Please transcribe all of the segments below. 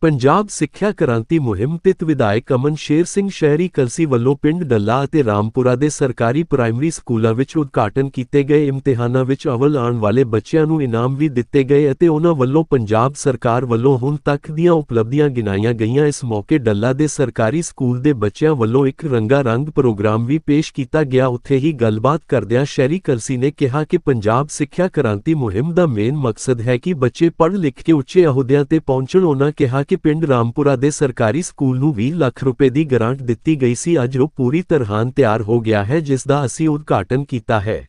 ਪੰਜਾਬ ਸਿੱਖਿਆ ਕ੍ਰਾਂਤੀ ਮੁਹਿੰਮ ਤਿਤ ਵਿਧਾਇਕ ਅਮਨ ਸ਼ੇਰ ਸਿੰਘ ਸ਼ਹਿਰੀ ਕਲਸੀ ਵੱਲੋਂ ਪਿੰਡ ਡੱਲਾ ਅਤੇ ਰਾਮਪੁਰਾ ਦੇ ਸਰਕਾਰੀ ਪ੍ਰਾਇਮਰੀ ਸਕੂਲਾਂ ਵਿੱਚ ਉਦਘਾਟਨ ਕੀਤੇ ਗਏ ਇਮਤਿਹਾਨਾਂ ਵਿੱਚ ਅਵਲ ਆਉਣ ਵਾਲੇ ਬੱਚਿਆਂ ਨੂੰ ਇਨਾਮ ਵੀ ਦਿੱਤੇ ਗਏ ਅਤੇ ਉਹਨਾਂ ਵੱਲੋਂ ਪੰਜਾਬ ਸਰਕਾਰ ਵੱਲੋਂ ਹੁਣ ਤੱਕ ਦੀਆਂ ਉਪਲਬਧੀਆਂ ਗਿਣਾਈਆਂ ਗਈਆਂ। ਇਸ ਮੌਕੇ ਡੱਲਾ ਦੇ ਸਰਕਾਰੀ ਸਕੂਲ ਦੇ ਬੱਚਿਆਂ ਵੱਲੋਂ ਇੱਕ ਰੰਗਾ ਰੰਗ ਪ੍ਰੋਗਰਾਮ ਵੀ ਪੇਸ਼ ਕੀਤਾ ਗਿਆ। ਉੱਥੇ ਹੀ ਗੱਲਬਾਤ ਕਰਦਿਆਂ ਸ਼ਹਿਰੀ ਕਲਸੀ ਨੇ ਕਿਹਾ ਕਿ ਪੰਜਾਬ ਸਿੱਖਿਆ ਕ੍ਰਾਂਤੀ ਮੁਹਿੰਮ ਦਾ ਮੇਨ ਮਕਸਦ ਹੈ ਕਿ ਬੱਚੇ ਪੜ੍ਹ ਲਿਖ ਕੇ ਉੱਚੇ ਅਹੁਦਿਆਂ ਤੇ ਪਹੁੰਚਣ। ਉਹਨਾਂ ਕਿਹਾ ਕਿ ਪਿੰਡ ਰਾਮਪੁਰਾ ਦੇ ਸਰਕਾਰੀ ਸਕੂਲ ਨੂੰ 20 ਲੱਖ ਰੁਪਏ ਦੀ ਗ੍ਰਾਂਟ ਦਿੱਤੀ ਗਈ ਸੀ। ਅੱਜ ਉਹ ਪੂਰੀ ਤਰ੍ਹਾਂ ਤਿਆਰ ਹੋ ਗਿਆ ਹੈ, ਜਿਸ ਦਾ ਅਸੀਂ ਉਦਘਾਟਨ ਕੀਤਾ ਹੈ।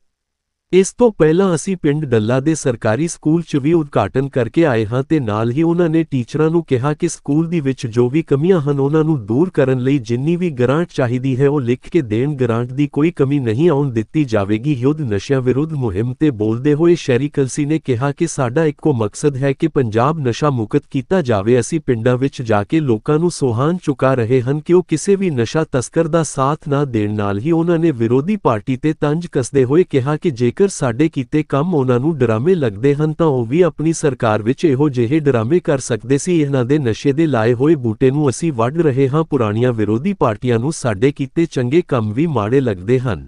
ਇਸ ਤੋਂ ਪਹਿਲਾਂ ਅਸੀਂ ਪਿੰਡ ਡੱਲਾ ਦੇ ਸਰਕਾਰੀ ਸਕੂਲ 'ਚ ਵੀ ਉਦਘਾਟਨ ਕਰਕੇ ਆਏ ਹਾਂ ਤੇ ਨਾਲ ਹੀ ਉਹਨਾਂ ਨੇ ਟੀਚਰਾਂ ਨੂੰ ਕਿਹਾ ਕਿ ਸਕੂਲ ਦੀ ਵਿੱਚ ਜੋ ਵੀ ਕਮੀਆਂ ਹਨ ਉਹਨਾਂ ਨੂੰ ਦੂਰ ਕਰਨ ਲਈ ਜਿੰਨੀ ਵੀ ਗ੍ਰਾਂਟ ਚਾਹੀਦੀ ਹੈ ਉਹ ਲਿਖ ਕੇ ਦੇਣ, ਗ੍ਰਾਂਟ ਦੀ ਕੋਈ ਕਮੀ ਨਹੀਂ ਆਉਣ ਦਿੱਤੀ ਜਾਵੇਗੀ। ਯੁੱਧ ਨਸ਼ਿਆਂ ਵਿਰੁੱਧ ਮੁਹਿੰਮ ਤੇ ਬੋਲਦੇ ਹੋਏ ਸ਼ੈਰੀ ਕਲਸੀ ਨੇ ਕਿਹਾ ਕਿ ਸਾਡਾ ਇੱਕੋ ਮਕਸਦ ਹੈ ਕਿ ਪੰਜਾਬ ਨਸ਼ਾ ਮੁਕਤ ਕੀਤਾ ਜਾਵੇ। ਅਸੀਂ ਪਿੰਡਾਂ ਵਿੱਚ ਜਾ ਕੇ ਲੋਕਾਂ ਨੂੰ ਸੋਹਾਨ ਚੁਕਾ ਰਹੇ ਹਨ ਕਿ ਉਹ ਕਿਸੇ ਵੀ ਨਸ਼ਾ ਤਸਕਰ ਦਾ ਸਾਥ ਨਾ ਦੇਣ। ਨਾਲ ਹੀ ਉਹਨਾਂ ਨੇ ਵਿਰੋਧੀ ਪਾਰਟੀ ਤੇ ਤੰਜ ਕੱਸਦੇ ਹੋਏ ਕਿਹਾ ਕਿ ਜੇ ਜੇਕਰ ਸਾਡੇ ਕੀਤੇ ਕੰਮ ਉਹਨਾਂ ਨੂੰ ਡਰਾਮੇ ਲੱਗਦੇ ਹਨ ਤਾਂ ਉਹ ਵੀ ਆਪਣੀ ਸਰਕਾਰ ਵਿੱਚ ਇਹੋ ਜਿਹੇ ਡਰਾਮੇ ਕਰ ਸਕਦੇ ਸੀ। ਇਹਨਾਂ ਦੇ ਨਸ਼ੇ ਦੇ ਲਾਏ ਹੋਏ ਬੂਟੇ ਨੂੰ ਅਸੀਂ ਵੱਢ ਰਹੇ ਹਾਂ। ਪੁਰਾਣੀਆਂ ਵਿਰੋਧੀ ਪਾਰਟੀਆਂ ਨੂੰ ਸਾਡੇ ਕੀਤੇ ਚੰਗੇ ਕੰਮ ਵੀ ਮਾੜੇ ਲੱਗਦੇ ਹਨ।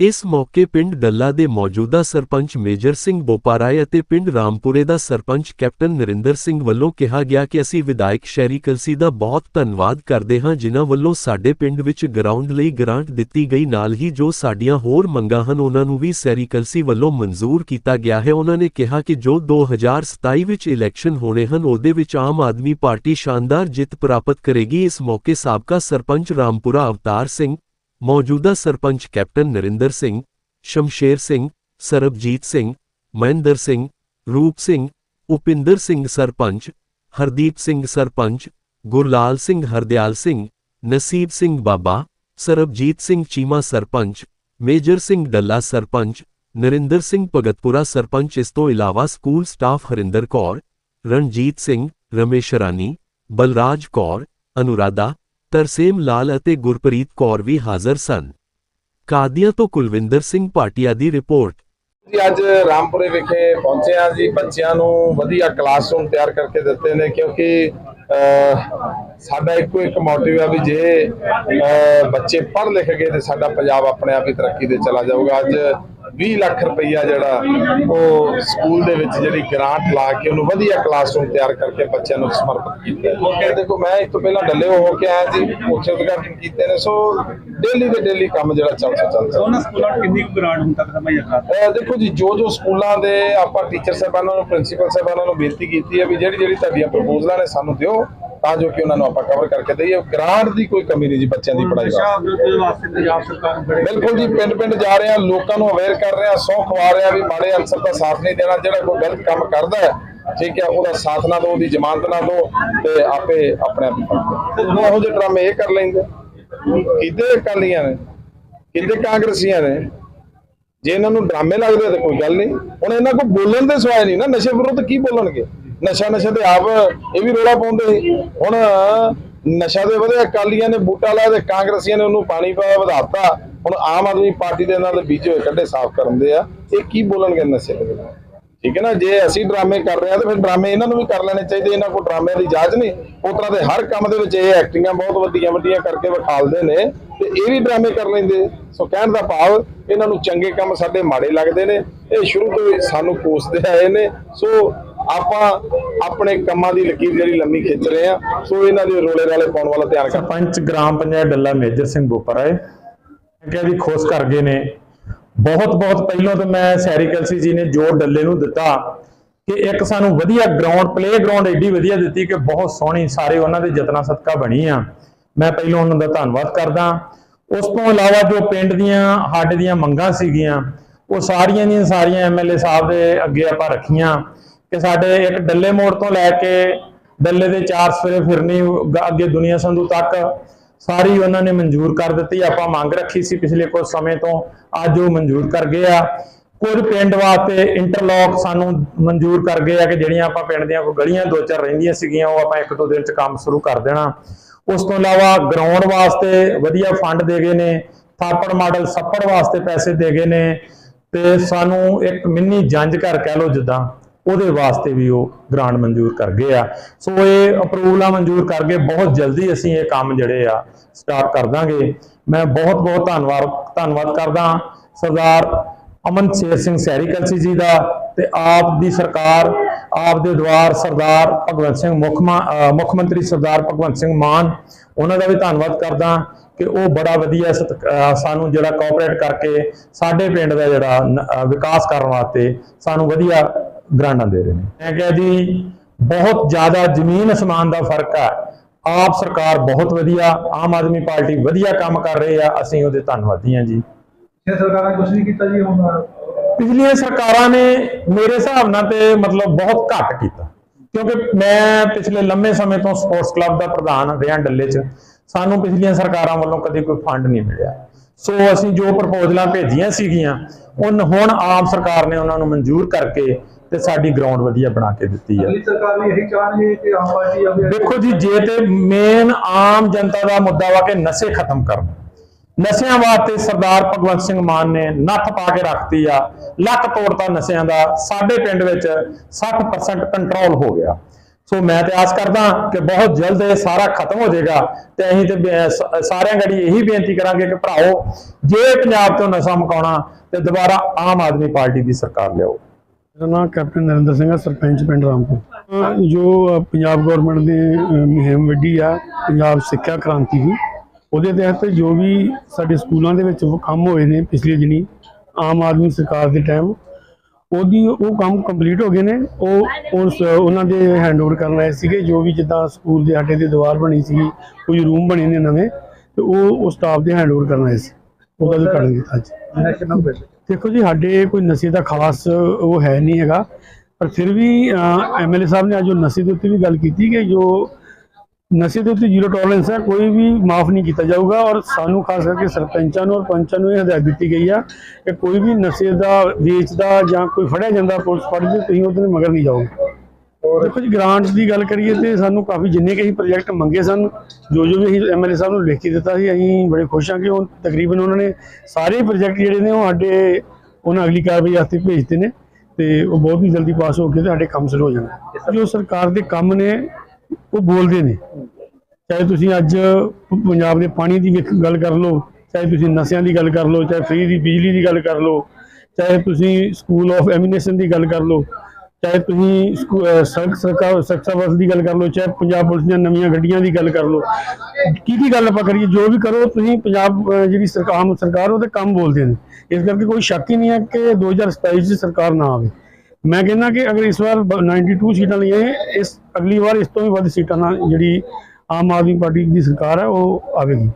ਇਸ ਮੌਕੇ ਪਿੰਡ ਡੱਲਾ ਦੇ ਮੌਜੂਦਾ ਸਰਪੰਚ ਮੇਜਰ ਸਿੰਘ ਬੋਪਾਰਾਏ ਅਤੇ ਪਿੰਡ ਰਾਮਪੁਰੇ ਦਾ ਸਰਪੰਚ ਕੈਪਟਨ ਨਰਿੰਦਰ ਸਿੰਘ ਵੱਲੋਂ ਕਿਹਾ ਗਿਆ ਕਿ ਅਸੀਂ ਵਿਧਾਇਕ ਸ਼ਹਿਰੀ ਕਲਸੀ ਦਾ ਬਹੁਤ ਧੰਨਵਾਦ ਕਰਦੇ ਹਾਂ, ਜਿਨ੍ਹਾਂ ਵੱਲੋਂ ਸਾਡੇ ਪਿੰਡ ਵਿੱਚ ਗਰਾਊਂਡ ਲਈ ਗ੍ਰਾਂਟ ਦਿੱਤੀ ਗਈ। ਨਾਲ ਹੀ ਜੋ ਸਾਡੀਆਂ ਹੋਰ ਮੰਗਾਂ ਹਨ, ਉਹਨਾਂ ਨੂੰ ਵੀ ਸ਼ਹਿਰੀ ਕਲਸੀ ਵੱਲੋਂ ਮਨਜ਼ੂਰ ਕੀਤਾ ਗਿਆ ਹੈ। ਉਹਨਾਂ ਨੇ ਕਿਹਾ ਕਿ ਜੋ 2027 ਵਿੱਚ ਇਲੈਕਸ਼ਨ ਹੋਣੇ ਹਨ, ਉਹਦੇ ਵਿੱਚ ਆਮ ਆਦਮੀ ਪਾਰਟੀ ਸ਼ਾਨਦਾਰ ਜਿੱਤ ਪ੍ਰਾਪਤ ਕਰੇਗੀ। ਇਸ ਮੌਕੇ ਸਾਬਕਾ ਸਰਪੰਚ ਰਾਮਪੁਰਾ ਅਵਤਾਰ ਸਿੰਘ ਮੌਜੂਦਾ ਸਰਪੰਚ ਕੈਪਟਨ ਨਰਿੰਦਰ ਸਿੰਘ ਸ਼ਮਸ਼ੇਰ ਸਿੰਘ ਸਰਬਜੀਤ ਸਿੰਘ ਮਹਿੰਦਰ ਸਿੰਘ ਰੂਪ ਸਿੰਘ ਉਪਿੰਦਰ ਸਿੰਘ ਸਰਪੰਚ ਹਰਦੀਪ ਸਿੰਘ ਸਰਪੰਚ ਗੁਰਲਾਲ ਸਿੰਘ ਹਰਦਿਆਲ ਸਿੰਘ ਨਸੀਬ ਸਿੰਘ ਬਾਬਾ ਸਰਬਜੀਤ ਸਿੰਘ ਚੀਮਾ ਸਰਪੰਚ ਮੇਜਰ ਸਿੰਘ ਡੱਲਾ ਸਰਪੰਚ ਨਰਿੰਦਰ ਸਿੰਘ ਭਗਤਪੁਰਾ ਸਰਪੰਚ ਇਸ ਤੋਂ ਇਲਾਵਾ ਸਕੂਲ ਸਟਾਫ ਹਰਿੰਦਰ ਕੌਰ ਰਣਜੀਤ ਸਿੰਘ ਰਮੇਸ਼ ਰਾਣੀ ਬਲਰਾਜ ਕੌਰ ਅਨੁਰਾਧਾ ਤਰਸੇਮ ਲਾਲ ਅਤੇ ਗੁਰਪ੍ਰੀਤ ਕੌਰ ਵੀ ਹਾਜ਼ਰ ਸਨ। ਕਾਦੀਆਂ ਤੋਂ ਕੁਲਵਿੰਦਰ ਸਿੰਘ ਭਾਟੀਆ ਦੀ ਰਿਪੋਰਟ। ਜੀ ਅੱਜ ਰਾਮਪੁਰੇ ਵਿਖੇ ਪਹੁੰਚੇ ਆ ਜੀ। ਬੱਚਿਆਂ ਨੂੰ ਵਧੀਆ ਕਲਾਸਰੂਮ ਤਿਆਰ ਕਰਕੇ ਦਿੱਤੇ ਨੇ ਕਿਉਂਕਿ ਸਾਡਾ ਇੱਕੋ ਇੱਕ ਮੋਟਿਵ ਆ ਵੀ ਜੇ ਅਹ, ਬੱਚੇ ਪੜ੍ਹ ਲਿਖ ਗਏ ਤੇ ਸਾਡਾ ਪੰਜਾਬ ਆਪਣੇ ਆਪ ਹੀ ਤਰੱਕੀ ਤੇ ਚਲਾ ਜਾਊਗਾ। ਅੱਜ 20 ਲੱਖ ਰੁਪਈਆ ਜਿਹੜਾ ਉਹ ਸਕੂਲ ਦੇ ਵਿੱਚ ਜਿਹੜੀ ਗ੍ਰਾਂਟ ਲਾ ਕੇ ਉਹਨੂੰ ਵਧੀਆ ਕਲਾਸਰੂਮ ਤਿਆਰ ਕਰਕੇ ਬੱਚਿਆਂ ਨੂੰ ਸਮਰਪਿਤ ਕੀਤਾ ਦੇਖੋ ਮੈਂ ਇਸ ਤੋਂ ਪਹਿਲਾਂ ਡੱਲੇ ਹੋ ਕੇ ਆਇਆ ਜੀ ਉੱਥੇ ਉਦਘਾਟਨ ਕੀਤੇ ਨੇ ਸੋ ਡੇਲੀ ਦੇ ਡੇਲੀ ਕੰਮ ਜਿਹੜਾ ਚੱਲਦਾ ਚੱਲਦਾ ਉਹਨਾਂ ਸਕੂਲਾਂ ਕਿੰਨੀ ਗ੍ਰਾਂਟ ਹੁਣ ਤੱਕ ਦਾ ਮੁਹੱਈਆ ਕਰਾ ਅਹ ਦੇਖੋ ਜੀ ਜੋ ਜੋ ਸਕੂਲਾਂ ਦੇ ਆਪਾਂ ਟੀਚਰ ਸਾਹਿਬਾਨਾਂ ਨੂੰ ਪ੍ਰਿੰਸੀਪਲ ਸਾਹਿਬਾਨਾਂ ਨੂੰ ਬੇਨਤੀ ਕੀਤੀ ਹੈ ਵੀ ਜਿਹੜੀ ਜਿਹੜੀ ਤੁਹਾਡੀਆਂ ਪ੍ਰਪੋਜ਼ਲਾਂ ਨੇ ਸਾਨੂੰ ਦਿਓ ਤਾਂ ਜੋ ਕਿ ਉਹਨਾਂ ਨੂੰ ਆਪਾਂ ਕਵਰ ਕਰਕੇ ਦਈਏ। ਗ੍ਰਾਂਟ ਦੀ ਕੋਈ ਕਮੀ ਨਹੀਂ ਜੀ ਬੱਚਿਆਂ ਦੀ ਪੜ੍ਹਾਈ ਵਾਸਤੇ। ਬਿਲਕੁਲ ਜੀ ਪਿੰਡ ਪਿੰਡ ਜਾ ਰਹੇ ਆ ਲੋਕਾਂ ਨੂੰ ਅਵੇਅਰ ਕਰ ਰਹੇ ਆ ਸੌ ਖਵਾ ਰਹੇ ਆ ਵੀ ਮਾੜੇ ਅਨਸਰ ਦਾ ਸਾਥ ਨਹੀਂ ਦੇਣਾ ਜਿਹੜਾ ਕੋਈ ਗਲਤ ਕੰਮ ਕਰਦਾ ਹੈ ਠੀਕ ਹੈ ਉਹਦਾ ਸਾਥ ਨਾ ਦਿਓ ਉਹਦੀ ਜ਼ਮਾਨਤ ਨਾ ਦਿਓ ਤੇ ਆਪੇ ਆਪਣੇ ਆਪ ਹੀ ਪੜ੍ਹਦੇ ਹੁਣ ਇਹੋ ਜਿਹੇ ਡਰਾਮੇ ਇਹ ਕਰ ਲੈਂਦੇ। ਕਿਤੇ ਅਕਾਲੀਆਂ ਨੇ? ਕਿਤੇ ਕਾਂਗਰਸੀਆਂ ਨੇ? ਜੇ ਇਹਨਾਂ ਨੂੰ ਡਰਾਮੇ ਲੱਗਦੇ ਤਾਂ ਕੋਈ ਗੱਲ ਨਹੀਂ। ਹੁਣ ਇਹਨਾਂ ਕੋਲ ਬੋਲਣ ਦੇ ਸਵਾਏ ਨਹੀਂ ਨਾ ਨਸ਼ੇ ਵਿਰੁੱਧ ਕੀ ਬੋਲਣਗੇ? ਨਸ਼ਾ ਨਸ਼ੇ ਤੇ ਆਪ ਇਹ ਵੀ ਰੋਲਾ ਪਾਉਂਦੇ ਸੀ। ਹੁਣ ਨਸ਼ਾ ਦੇ ਵਧੇ, ਅਕਾਲੀਆਂ ਨੇ ਬੂਟਾ ਲਾਇਆ ਤੇ ਕਾਂਗਰਸੀਆਂ ਨੇ ਉਹਨੂੰ ਪਾਣੀ ਪਾ ਵਧਾਤਾ। ਹੁਣ ਆਮ ਆਦਮੀ ਪਾਰਟੀ ਦੇ ਨਾਲ ਬੀਜੇ ਹੋਏ ਕੱਢੇ ਸਾਫ਼ ਕਰਨ ਦੇ ਆ। ਇਹ ਕੀ ਬੋਲਣਗੇ ਨਸ਼ੇ ਦੇ ਠੀਕ ਹੈ ਨਾ? ਜੇ ਅਸੀਂ ਡਰਾਮੇ ਕਰ ਰਹੇ ਆ ਤਾਂ ਫਿਰ ਡਰਾਮੇ ਇਹਨਾਂ ਨੂੰ ਵੀ ਕਰ ਲੈਣੇ ਚਾਹੀਦੇ, ਇਹਨਾਂ ਕੋਲ ਡਰਾਮਿਆਂ ਦੀ ਜਾਚ ਨਹੀਂ। ਉਸ ਤਰ੍ਹਾਂ ਦੇ ਹਰ ਕੰਮ ਦੇ ਵਿੱਚ ਇਹ ਐਕਟਿੰਗਾਂ ਬਹੁਤ ਵੱਡੀਆਂ ਵੱਡੀਆਂ ਕਰਕੇ ਵਿਖਾਲਦੇ ਨੇ ਤੇ ਇਹ ਵੀ ਡਰਾਮੇ ਕਰ ਲੈਂਦੇ। ਸੋ ਕਹਿਣ ਦਾ ਭਾਵ, ਇਹਨਾਂ ਨੂੰ ਚੰਗੇ ਕੰਮ ਸਾਡੇ ਮਾੜੇ ਲੱਗਦੇ ਨੇ। ਇਹ ਸ਼ੁਰੂ ਤੋਂ ਸਾਨੂੰ ਕੋਸਦੇ ਆਏ ਨੇ। ਸੋ ਆਪਾਂ ਆਪਣੇ ਕੰਮਾਂ ਦੀ ਲਕੀਰ ਜਿਹੜੀ ਲੰਮੀ ਖਿੱਚ ਰਹੇ ਆ ਸੋ ਇਹਨਾਂ ਦੇ ਰੋਲੇ ਰਾਲੇ ਪਾਉਣ ਵਾਲਾ ਧਿਆਨ ਕਰ ਸਰਪੰਚ ਗ੍ਰਾਮ ਪੰਚਾਇਤ ਡੱਲਾ ਮੇਜਰ ਸਿੰਘ ਬੋਪਰਾਏ ਕਿ ਵੀ ਖੁਸ਼ ਕਰ ਗਏ ਨੇ। ਬਹੁਤ ਬਹੁਤ ਪਹਿਲਾਂ ਤੋਂ ਮੈਂ ਸੈਰੀ ਜੀ ਨੇ ਜੋ ਡੱਲੇ ਨੂੰ ਦਿੱਤਾ ਕਿ ਇੱਕ ਸਾਨੂੰ ਵਧੀਆ ਗਰਾਊਂਡ ਪਲੇ ਗਰਾਊਂਡ ਏਡੀ ਵਧੀਆ ਦਿੱਤੀ ਕਿ ਬਹੁਤ ਸੋਹਣੀ ਸਾਰੇ ਉਹਨਾਂ ਦੇ ਯਤਨਾਂ ਸਦਕਾ ਬਣੀ ਆ। ਮੈਂ ਪਹਿਲਾਂ ਉਹਨਾਂ ਦਾ ਧੰਨਵਾਦ ਕਰਦਾ। ਉਸ ਤੋਂ ਇਲਾਵਾ ਜੋ ਪਿੰਡ ਦੀਆਂ ਸਾਡੇ ਦੀਆਂ ਮੰਗਾਂ ਸੀਗੀਆਂ, ਉਹ ਸਾਰੀਆਂ ਦੀਆਂ ਸਾਰੀਆਂ ਐਮਐਲਏ ਸਾਹਿਬ ਦੇ ਅੱਗੇ ਆਪਾਂ ਰੱਖੀਆਂ। ਕਿ ਸਾਡੇ ਇੱਕ ਡੱਲੇ ਮੋੜ ਤੋਂ ਲੈ ਕੇ ਡੱਲੇ ਦੇ ਚਾਰ ਸਵੇਰੇ ਫਿਰਨੀ ਅੱਗੇ ਦੁਨੀਆ ਸੰਧੂ ਤੱਕ, ਸਾਰੀ ਉਹਨਾਂ ਨੇ ਮਨਜ਼ੂਰ ਕਰ ਦਿੱਤੀ। ਆਪਾਂ ਮੰਗ ਰੱਖੀ ਸੀ ਪਿਛਲੇ ਕੁਝ ਸਮੇਂ ਤੋਂ, ਅੱਜ ਉਹ ਮਨਜ਼ੂਰ ਕਰ ਗਏ ਆ। ਕੁਝ ਪਿੰਡ ਵਾਸਤੇ ਇੰਟਰਲੌਕ ਸਾਨੂੰ ਮਨਜ਼ੂਰ ਕਰ ਗਏ ਆ ਕਿ ਜਿਹੜੀਆਂ ਆਪਾਂ ਪਿੰਡ ਦੀਆਂ ਕੋਈ ਗਲੀਆਂ, ਦੋ ਚਾਰ ਰਹਿੰਦੀਆਂ ਸੀਗੀਆਂ, ਉਹ ਆਪਾਂ ਇੱਕ ਦੋ ਦਿਨ ਚ ਕੰਮ ਸ਼ੁਰੂ ਕਰ ਦੇਣਾ। ਉਸ ਤੋਂ ਇਲਾਵਾ ਗਰਾਊਂਡ ਵਾਸਤੇ ਵਧੀਆ ਫੰਡ ਦੇ ਗਏ ਨੇ, ਥਾਪੜ ਮਾਡਲ ਸੱਪੜ ਵਾਸਤੇ ਪੈਸੇ ਦੇ ਗਏ ਨੇ, ਤੇ ਸਾਨੂੰ ਇੱਕ ਮਿੰਨੀ ਜੰਜ ਘਰ ਕਹਿ ਲਓ ਜਿੱਦਾਂ। ਉਹਦੇ ਵਾਸਤੇ ਵੀ ਉਹ ਗ੍ਰਾਂਟ ਮਨਜ਼ੂਰ ਕਰ ਗਏ ਆ। ਸੋ ਇਹ ਅਪਰੂਵਲਾਂ ਮਨਜ਼ੂਰ ਕਰਕੇ ਬਹੁਤ ਜਲਦੀ ਅਸੀਂ ਇਹ ਕੰਮ ਜਿਹੜੇ ਆ ਸਟਾਰਟ ਕਰ ਦਾਂਗੇ। ਮੈਂ ਬਹੁਤ ਬਹੁਤ ਧੰਨਵਾਦ ਧੰਨਵਾਦ ਕਰਦਾ ਸਰਦਾਰ ਅਮਨ ਸ਼ੇਰ ਸਿੰਘ ਸੈਰੀਕਲਸੀ ਜੀ ਦਾ ਤੇ ਆਪ ਦੀ ਸਰਕਾਰ, ਆਪ ਦੇ ਦਵਾਰ ਸਰਦਾਰ ਭਗਵੰਤ ਸਿੰਘ ਮੁੱਖ ਮੁੱਖ ਮੰਤਰੀ ਸਰਦਾਰ ਭਗਵੰਤ ਸਿੰਘ ਮਾਨ, ਉਹਨਾਂ ਦਾ ਵੀ ਧੰਨਵਾਦ ਕਰਦਾ ਕਿ ਉਹ ਬੜਾ ਵਧੀਆ ਸਤਿ- ਸਾਨੂੰ ਜਿਹੜਾ ਕੋਆਪਰੇਟ ਕਰਕੇ ਸਾਡੇ ਪਿੰਡ ਦਾ ਜਿਹੜਾ ਵਿਕਾਸ ਕਰਨ ਵਾਸਤੇ ਸਾਨੂੰ ਵਧੀਆ ਗ੍ਰਾਂਟਾਂ ਦੇ ਰਹੇ ਨੇ। ਮੈਂ ਕਿਹਾ ਜੀ ਬਹੁਤ ਜ਼ਿਆਦਾ ਜ਼ਮੀਨ ਅਸਮਾਨ ਦਾ ਫ਼ਰਕ ਹੈ ਆਪ ਸਰਕਾਰ ਬਹੁਤ ਵਧੀਆ ਆਮ ਆਦਮੀ ਪਾਰਟੀ ਵਧੀਆ ਕੰਮ ਕਰ ਰਹੀ ਆ ਅਸੀਂ ਉਹਦੇ ਧੰਨਵਾਦੀ ਹਾਂ ਜੀ। ਇਹ ਸਰਕਾਰਾਂ ਕੁਝ ਨਹੀਂ ਕੀਤਾ ਜੀ ਹੁਣ? ਪਿਛਲੀਆਂ ਸਰਕਾਰਾਂ ਨੇ ਮੇਰੇ ਹਿਸਾਬ ਨਾਲ ਤੇ ਮਤਲਬ ਬਹੁਤ ਘੱਟ ਕੀਤਾ। ਕਿਉਂਕਿ ਮੈਂ ਪਿਛਲੇ ਲੰਮੇ ਸਮੇਂ ਤੋਂ ਸਪੋਰਟਸ ਕਲੱਬ ਦਾ ਪ੍ਰਧਾਨ ਰਿਹਾ ਡੱਲੇ 'ਚ। ਸਾਨੂੰ ਪਿਛਲੀਆਂ ਸਰਕਾਰਾਂ ਵੱਲੋਂ ਕਦੇ ਕੋਈ ਫੰਡ ਨਹੀਂ ਮਿਲਿਆ। ਸੋ ਅਸੀਂ ਜੋ ਪ੍ਰਪੋਜ਼ਲਾਂ ਭੇਜੀਆਂ ਸੀਗੀਆਂ ਉਹ ਹੁਣ ਆਮ ਸਰਕਾਰ ਨੇ ਉਹਨਾਂ ਨੂੰ ਮਨਜ਼ੂਰ ਕਰਕੇ ਤੇ ਸਾਡੀ ਗਰਾਊਂਡ ਵਧੀਆ ਬਣਾ ਕੇ ਦਿੱਤੀ ਹੈ ਅਗਲੀ ਸਰਕਾਰ ਵੀ ਇਹੀ ਚਾਹਣਗੇ ਕਿ ਆਮ ਪਾਰਟੀ ਆਵੇ ਦੇਖੋ ਜੀ ਜੇ ਤੇ ਮੇਨ ਆਮ ਜਨਤਾ ਦਾ ਮੁੱਦਾ ਵਾ ਕਿ ਨਸ਼ੇ ਖਤਮ ਕਰਨਾ। ਨਸ਼ਿਆਂ ਵਾਸਤੇ ਸਰਦਾਰ ਭਗਵੰਤ ਸਿੰਘ ਮਾਨ ਨੇ ਨੱਥ ਪਾ ਕੇ ਰੱਖਤੀ ਆ। ਲੱਕ ਤੋੜਤਾ ਨਸ਼ਿਆਂ ਦਾ। ਸਾਡੇ ਪਿੰਡ ਵਿੱਚ 60% ਕੰਟਰੋਲ ਹੋ ਗਿਆ। ਸੋ ਮੈਂ ਤੇ ਆਸ ਕਰਦਾ ਕਿ ਬਹੁਤ ਜਲਦ ਇਹ ਸਾਰਾ ਖਤਮ ਹੋ ਜਾਏਗਾ ਤੇ ਅਸੀਂ ਤੇ ਸਾਰਿਆਂ ਗੜੀ ਇਹੀ ਬੇਨਤੀ ਕਰਾਂਗੇ ਕਿ ਭਰਾਓ ਜੇ ਪੰਜਾਬ ਤੋਂ ਨਸ਼ਾ ਮੁਕਾਉਣਾ ਤੇ ਦੁਬਾਰਾ ਆਮ ਆਦਮੀ ਪਾਰਟੀ ਦੀ ਸਰਕਾਰ ਲਿਆਓ। ਮੇਰਾ ਨਾਮ ਕੈਪਟਨ ਨਰਿੰਦਰ ਸਿੰਘ ਹੈ ਸਰਪੰਚ ਪਿੰਡ ਰਾਮਪੁਰ। ਜੋ ਪੰਜਾਬ ਗਵਰਨਮੈਂਟ ਨੇ ਮੁਹਿੰਮ ਵੱਡੀ ਆ, ਪੰਜਾਬ ਸਿੱਖਿਆ ਕ੍ਰਾਂਤੀ ਦੀ, ਉਹਦੇ ਤਹਿਤ ਜੋ ਵੀ ਸਾਡੇ ਸਕੂਲਾਂ ਦੇ ਵਿੱਚ ਕੰਮ ਹੋਏ ਨੇ ਪਿਛਲੇ ਦਿਨੀ, ਆਮ ਆਦਮੀ ਸਰਕਾਰ ਦੇ ਟਾਈਮ ਉਹਦੀ ਉਹ ਕੰਮ ਕੰਪਲੀਟ ਹੋ ਗਏ ਨੇ, ਉਹ, ਉਸ, ਉਹਨਾਂ ਦੇ ਹੈਂਡਓਵਰ ਕਰਨ ਆਏ ਸੀਗੇ, ਜੋ ਵੀ ਜਿੱਦਾਂ ਸਕੂਲ ਦੇ ਸਾਡੇ ਦੀ ਦੀਵਾਰ ਬਣੀ ਸੀਗੀ, ਕੁਝ ਰੂਮ ਬਣੇ ਨੇ ਨਵੇਂ, ਤੇ ਉਹ ਉਹ ਸਟਾਫ ਦੇ ਹੈਂਡਓਵਰ ਕਰਨ ਆਏ ਸੀ। ਉਹਦਾ ਵੀ ਕਰਨ ਦਿੱਤਾ ਅੱਜ। ਨੈਸ਼ਨਲ ਦੇਖੋ ਜੀ, ਸਾਡੇ ਕੋਈ ਨਸ਼ੇ ਦਾ ਖਾਸ ਉਹ ਹੈ ਨਹੀਂ ਹੈਗਾ। ਪਰ ਫਿਰ ਵੀ ਐਮਐਲਏ ਸਾਹਿਬ ਨੇ ਅੱਜ ਉਹ ਨਸ਼ੇ ਦੇ ਉੱਤੇ ਵੀ ਗੱਲ ਕੀਤੀ ਕਿ ਜੋ ਨਸ਼ੇ ਦੇ ਉੱਤੇ ਜ਼ੀਰੋ ਟੋਲਰੈਂਸ ਹੈ, ਕੋਈ ਵੀ ਮਾਫ ਨਹੀਂ ਕੀਤਾ ਜਾਊਗਾ ਔਰ ਸਾਨੂੰ ਖਾਸ ਕਰਕੇ ਸਰਪੰਚਾਂ ਨੂੰ ਔਰ ਪੰਚਾਂ ਨੂੰ ਇਹ ਹਦਾਇਤ ਦਿੱਤੀ ਗਈ ਆ ਕਿ ਕੋਈ ਵੀ ਨਸ਼ੇ ਦਾ ਵੇਚਦਾ ਜਾਂ ਕੋਈ ਫੜਿਆ ਜਾਂਦਾ ਪੁਲਿਸ ਫੜਦੀ ਤੁਸੀਂ ਉਹਦੇ ਮਗਰ ਨਹੀਂ ਜਾਓਗੇ। ਦੇਖੋ ਜੀ ਗ੍ਰਾਂਟਸ ਦੀ ਗੱਲ ਕਰੀਏ ਤੇ ਸਾਨੂੰ ਕਾਫੀ ਜਿੰਨੇ ਕਿ ਅਸੀਂ ਪ੍ਰੋਜੈਕਟ ਮੰਗੇ ਸਨ ਜੋ ਜੋ ਵੀ ਅਸੀਂ ਐਮਐਲਏ ਸਾਹਿਬ ਨੂੰ ਲਿਖ ਕੇ ਦਿੱਤਾ ਸੀ ਅਸੀਂ ਬੜੇ ਖੁਸ਼ ਹਾਂ ਕਿ ਉਹ ਤਕਰੀਬਨ ਉਹਨਾਂ ਨੇ ਸਾਰੇ ਪ੍ਰੋਜੈਕਟ ਜਿਹੜੇ ਨੇ ਉਹ ਸਾਡੇ ਉਹਨਾਂ ਅਗਲੀ ਕਾਰਵਾਈ ਵਾਸਤੇ ਭੇਜਦੇ ਨੇ ਤੇ ਉਹ ਬਹੁਤ ਹੀ ਜਲਦੀ ਪਾਸ ਹੋ ਕੇ ਤੇ ਸਾਡੇ ਕੰਮ ਸ਼ੁਰੂ ਹੋ ਜਾਣਗੇ। ਜੋ ਸਰਕਾਰ ਦੇ ਕੰਮ ਨੇ ਉਹ ਬੋਲਦੇ ਨੇ। ਚਾਹੇ ਤੁਸੀਂ ਅੱਜ ਪੰਜਾਬ ਦੇ ਪਾਣੀ ਦੀ ਗੱਲ ਕਰ ਲਓ ਚਾਹੇ ਤੁਸੀਂ ਨਸ਼ਿਆਂ ਦੀ ਗੱਲ ਕਰ ਲਓ ਚਾਹੇ ਫ੍ਰੀ ਦੀ ਬਿਜਲੀ ਦੀ ਗੱਲ ਕਰ ਲਓ ਚਾਹੇ ਤੁਸੀਂ ਸਕੂਲ ਆਫ ਐਮੀਨੇਸ਼ਨ ਦੀ ਗੱਲ ਕਰ ਲਓ ਚਾਹੇ ਤੁਸੀਂ ਸਕੂ- ਸੜਕ ਸਰਕਾਰ ਸੁਰੱਖਿਆ ਬਸ ਦੀ ਗੱਲ ਕਰ ਲਓ, ਚਾਹੇ ਪੰਜਾਬ ਪੁਲਿਸ ਦੀਆਂ ਨਵੀਆਂ ਗੱਡੀਆਂ ਦੀ ਗੱਲ ਕਰ ਲਓ, ਕੀ ਕੀ ਗੱਲ ਆਪਾਂ ਕਰੀਏ? ਜੋ ਵੀ ਕਰੋ, ਤੁਸੀਂ ਪੰਜਾਬ ਜਿਹੜੀ ਸਰਕਾਰ ਆਮ ਸਰਕਾਰ ਉਹਦੇ ਕੰਮ ਬੋਲਦੇ ਨੇ। ਇਸ ਕਰਕੇ ਕੋਈ ਸ਼ੱਕ ਹੀ ਨਹੀਂ ਹੈ ਕਿ 2027 ਚ ਸਰਕਾਰ ਨਾ ਆਵੇ। ਮੈਂ ਕਹਿੰਦਾ ਕਿ ਅਗਰ ਇਸ ਵਾਰ ਬ- 92 ਸੀਟਾਂ ਲਈਆਂ, ਇਸ ਅਗਲੀ ਵਾਰ ਇਸ ਤੋਂ ਵੀ ਵੱਧ ਸੀਟਾਂ ਨਾਲ ਜਿਹੜੀ ਆਮ ਆਦਮੀ ਪਾਰਟੀ ਦੀ ਸਰਕਾਰ ਹੈ, ਉਹ ਆਵੇਗੀ।